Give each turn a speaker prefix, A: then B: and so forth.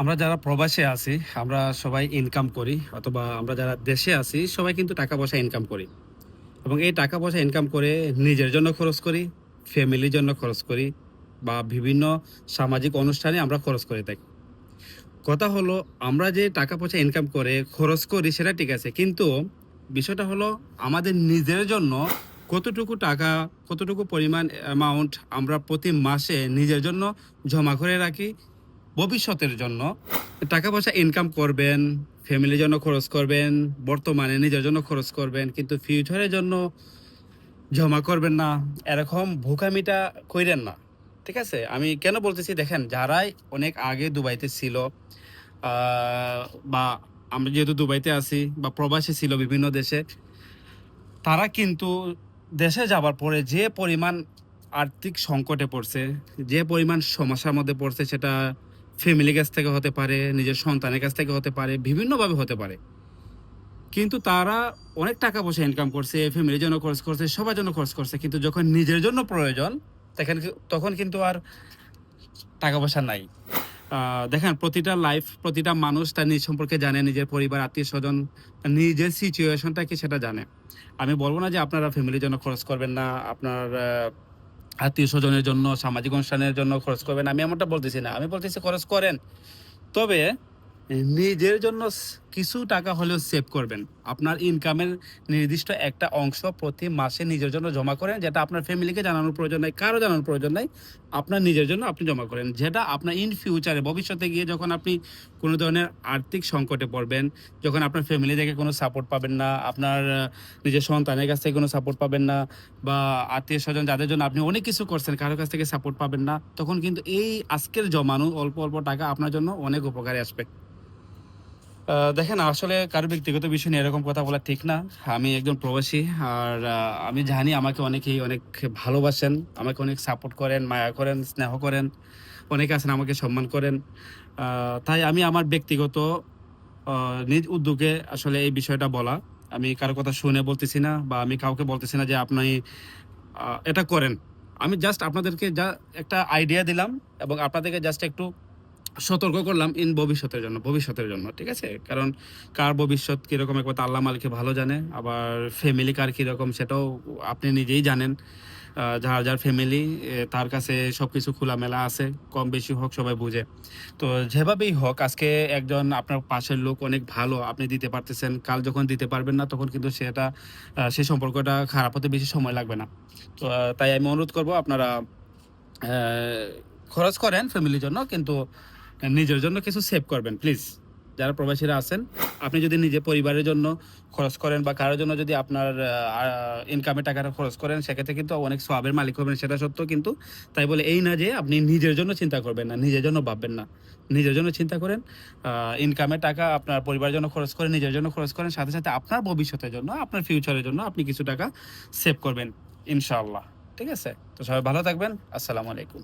A: আমরা যারা প্রবাসে আছি, আমরা সবাই ইনকাম করি, অথবা আমরা যারা দেশে আছি, সবাই কিন্তু টাকা পয়সা ইনকাম করি। এবং এই টাকা পয়সা ইনকাম করে নিজের জন্য খরচ করি ফ্যামিলির জন্য খরচ করি, বা বিভিন্ন সামাজিক অনুষ্ঠানে আমরা খরচ করে থাকি। কথা হলো, আমরা যে টাকা পয়সা ইনকাম করে, খরচ করি, সেটা ঠিক আছে, কিন্তু বিষয়টা হলো, আমাদের নিজের জন্য কতটুকু টাকা, কতটুকু পরিমাণ অ্যামাউন্ট আমরা প্রতি মাসে নিজের জন্য জমা করে রাখি ভবিষ্যতের জন্য টাকা পয়সা ইনকাম করবেন ফ্যামিলির জন্য খরচ করবেন, বর্তমানে নিজের জন্য খরচ করবেন, কিন্তু ফিউচারের জন্য জমা করবেন না। এরকম ভুকামিটা কইরেন না। ঠিক আছে? আমি কেন বলতেছি, দেখেন, যারাই অনেক আগে দুবাইতে ছিল বা আমরা যেহেতু দুবাইতে আছি বা প্রবাসী ছিল বিভিন্ন দেশে, তারা কিন্তু দেশে যাবার পরে যে পরিমাণ আর্থিক সংকটে পড়ছে, যে পরিমাণ সমস্যার মধ্যে পড়ছে, সেটা ফ্যামিলি কাছ থেকে হতে পারে, নিজের সন্তানের কাছ থেকে হতে পারে, বিভিন্নভাবে হতে পারে। কিন্তু তারা অনেক টাকা পয়সা ইনকাম করছে, ফ্যামিলির জন্য খরচ করছে, সবার জন্য খরচ করছে। কিন্তু যখন নিজের জন্য প্রয়োজন, তখন তখন কিন্তু আর টাকা পয়সা নাই। দেখেন, প্রতিটা লাইফ প্রতিটা মানুষ তার নিজ সম্পর্কে জানে, নিজের পরিবার আত্মীয় স্বজন নিজের সিচুয়েশনটা কি সেটা জানে। আমি বলব না যে আপনারা ফ্যামিলির জন্য খরচ করবেন না, আপনার আত্মীয় স্বজনের জন্য, সামাজিক অনুষ্ঠানের জন্য খরচ করবেন। আমি এমনটা বলতেছি না। আমি বলতেছি খরচ করেন। তবে নিজের জন্য কিছু টাকা হলেও সেভ করবেন। আপনার ইনকামের নির্দিষ্ট একটা অংশ প্রতি মাসে নিজের জন্য জমা করেন, যেটা আপনার ফ্যামিলিকে জানানোর প্রয়োজন নাই, কারও জানানোর প্রয়োজন নাই, আপনার নিজের জন্য আপনি জমা করেন। যেটা আপনার ইন ফিউচারে ভবিষ্যতে গিয়ে যখন আপনি কোনো ধরনের আর্থিক সংকটে পড়বেন, যখন আপনার ফ্যামিলি থেকে কোনো সাপোর্ট পাবেন না, আপনার নিজের সন্তানের কাছ থেকে কোনো সাপোর্ট পাবেন না, বা আত্মীয় স্বজন যাদের জন্য আপনি অনেক কিছু করছেন কারোর কাছ থেকে সাপোর্ট পাবেন না, তখন কিন্তু এই আজকের জমানো অল্প অল্প টাকা আপনার জন্য অনেক উপকারে আসবে। দেখেন, আসলে কারও ব্যক্তিগত বিষয় নিয়ে এরকম কথা বলা ঠিক না। আমি একজন প্রবাসী, আর আমি জানি আমাকে অনেকেই অনেক ভালোবাসেন, আমাকে অনেক সাপোর্ট করেন, মায়া করেন, স্নেহ করেন, অনেকে আছেন আমাকে সম্মান করেন। তাই আমি আমার ব্যক্তিগত নিজ উদ্যোগে আসলে এই বিষয়টা বলা। আমি কারও কথা শুনে বলতেছি না, বা আমি কাউকে বলতেছি না যে আপনি এটা করেন। আমি জাস্ট আপনাদেরকে যা একটা আইডিয়া দিলাম, এবং আপনাদেরকে জাস্ট একটু সতর্ক করলাম ইন ভবিষ্যতের জন্য ভবিষ্যতের জন্য, ঠিক আছে? কারণ কার ভবিষ্যৎ কীরকম? একবার আল্লাহ মালিকে ভালো জানে, আবার ফ্যামিলি কার কীরকম সেটাও আপনি নিজেই জানেন। যার যার ফ্যামিলি তার কাছে সব কিছু খোলামেলা আছে, কম বেশি হোক, সবাই বুঝে। তো যেভাবেই হোক, আজকে একজন আপনার পাশের লোক অনেক ভালো, আপনি দিতে পারতেছেন, কাল যখন দিতে পারবেন না, তখন কিন্তু সেটা সেই সম্পর্কটা খারাপ হতে বেশি সময় লাগবে না। তো তাই আমি অনুরোধ করব, আপনারা খরচ করেন ফ্যামিলির জন্য, কিন্তু নিজের জন্য কিছু সেভ করবেন প্লিজ যারা প্রবাসীরা আছেন, আপনি যদি নিজে পরিবারের জন্য খরচ করেন বা কারোর জন্য যদি আপনার ইনকামের টাকাটা খরচ করেন, সেক্ষেত্রে কিন্তু অনেক সবের মালিক হবেন, সেটা সত্য। কিন্তু তাই বলে এই না যে আপনি নিজের জন্য চিন্তা করবেন না, নিজের জন্য ভাববেন না। নিজের জন্য চিন্তা করেন ইনকামের টাকা আপনার পরিবারের জন্য খরচ করেন, নিজের জন্য খরচ করেন, সাথে সাথে আপনার ভবিষ্যতের জন্য, আপনার ফিউচারের জন্য আপনি কিছু টাকা সেভ করবেন, ইনশাআল্লাহ। ঠিক আছে? তো সবাই ভালো থাকবেন, আসসালামু আলাইকুম।